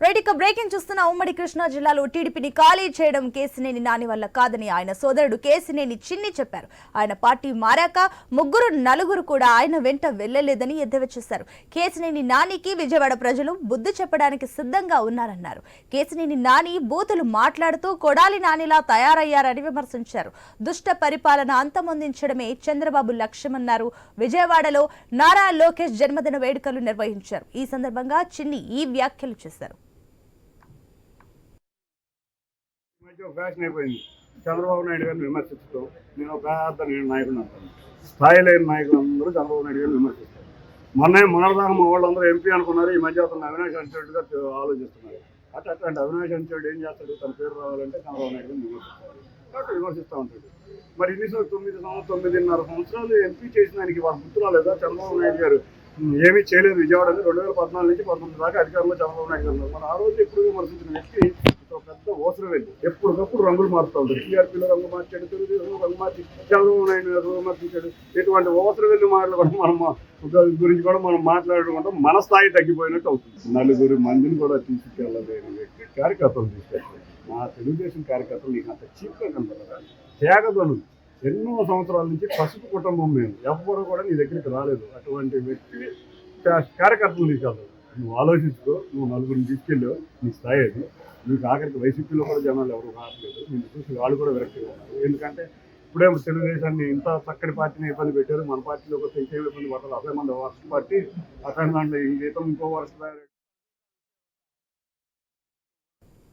Right ఇక breaking చూస్తున్న ఉమ్మడి కృష్ణా జిల్లాలో టీడీపీని ఖాళీ చేయడం కేసినేని నాని వల్ల కాదని ఆయన సోదరుడు కేసినేని చిన్ని చెప్పారు. ఆయన పార్టీ మారాక ముగ్గురు నలుగురు కూడా ఆయన వెంట వెళ్ళలేదని ఎద్దేవా చేశారు. కేసినేని నానికి విజయవాడ ప్రజలు బుద్ధి చెప్పడానికి సిద్ధంగా ఉన్నారన్నారు. కేసినేని నాని బూతులు మాట్లాడుతూ కొడాలి నానిలా తయారయ్యారని విమర్శించారు. దుష్ట పరిపాలన అంతమొందించడమే చంద్రబాబు లక్ష్యమన్నారు. విజయవాడలో నారా లోకేష్ జన్మదిన వేడుకలు నిర్వహించారు. ఈ సందర్భంగా చిన్ని ఈ వ్యాఖ్యలు చేశారు ఈ మధ్య ఒక ఫ్యాషన్ అయిపోయింది. చంద్రబాబు నాయుడు గారిని విమర్శించడం నేను ఒక పెద్ద నేను నాయకుడు అంటాను. స్థాయి లేని నాయకులు అందరూ చంద్రబాబు నాయుడు గారిని విమర్శిస్తారు. మొన్న మొన్నదాకా మా వాళ్ళందరూ ఎంపీ అనుకున్నారు ఈ మధ్య అతను అవినాష్ అంచేట్టుగా ఆలోచిస్తున్నారు. అట్లా అట్లాంటి అవినాష్ అంచేడు ఏం చేస్తాడు తన పేరు రావాలంటే చంద్రబాబు నాయుడు గారిని విమర్శిస్తాడు కాబట్టి విమర్శిస్తూ ఉంటాడు. మరి ఇన్ని తొమ్మిది సంవత్సరం తొమ్మిదిన్నర సంవత్సరాలు ఎంపీ చేసిన దానికి వాళ్ళ గుర్తు రాలేదా చంద్రబాబు నాయుడు గారు ఏమీ చేయలేదు విజయవాడని రెండు వేల పద్నాలుగు నుంచి పంతొమ్మిది దాకా అధికారంలో చంద్రబాబు నాయుడు గారు మరి ఆ రోజు ఎప్పుడు విమర్శించిన వ్యక్తి ఒక పెద్ద ఎప్పటికప్పుడు రంగులు మారుతూ ఉంటారు టీఆర్పీలో రంగు మార్చాడు తెలుగుదేశంలో రంగు మార్చి చంద్రబాబు నాయుడు రంగు విమర్శించాడు ఇటువంటి ఓసరం వెళ్ళి మాటలు కూడా మనం గురించి కూడా మనం మాట్లాడుకుంటాం మన స్థాయి తగ్గిపోయినట్టు అవుతుంది. నలుగురు మందిని కూడా తీసుకెళ్ళలేని వ్యక్తి కార్యకర్తలు తీసుకెళ్ళారు. మా తెలుగుదేశం కార్యకర్తలు నీకు అంత చీప్గా కనపడరా? త్యాగదను ఎన్నో సంవత్సరాల నుంచి పసుపు కుటుంబం మేము. ఎవ్వరు కూడా నీ దగ్గరికి రాలేదు. అటువంటి వ్యక్తి కార్యకర్తలు తీసుకెళ్తావు నువ్వు ఆలోచించుకో. నువ్వు నలుగురిని తీసుకెళ్ళావు. నీ స్థాయి అది. నీకు ఆఖరికి వైసీపీలో కూడా జనాలు ఎవరు రావట్లేదు నిన్ను చూసి వాళ్ళు కూడా విరక్తిగా ఉన్నారు ఎందుకంటే ఇప్పుడే తెలుగుదేశాన్ని ఇంత చక్కటి పార్టీని ఇబ్బంది పెట్టారు. మన పార్టీలో ఒక ఇంకేం ఇబ్బంది పడతారు? అసలే మన వర్స్ట్ పార్టీ అసలు ఈ జీతం ఇంకో వర్స్ట్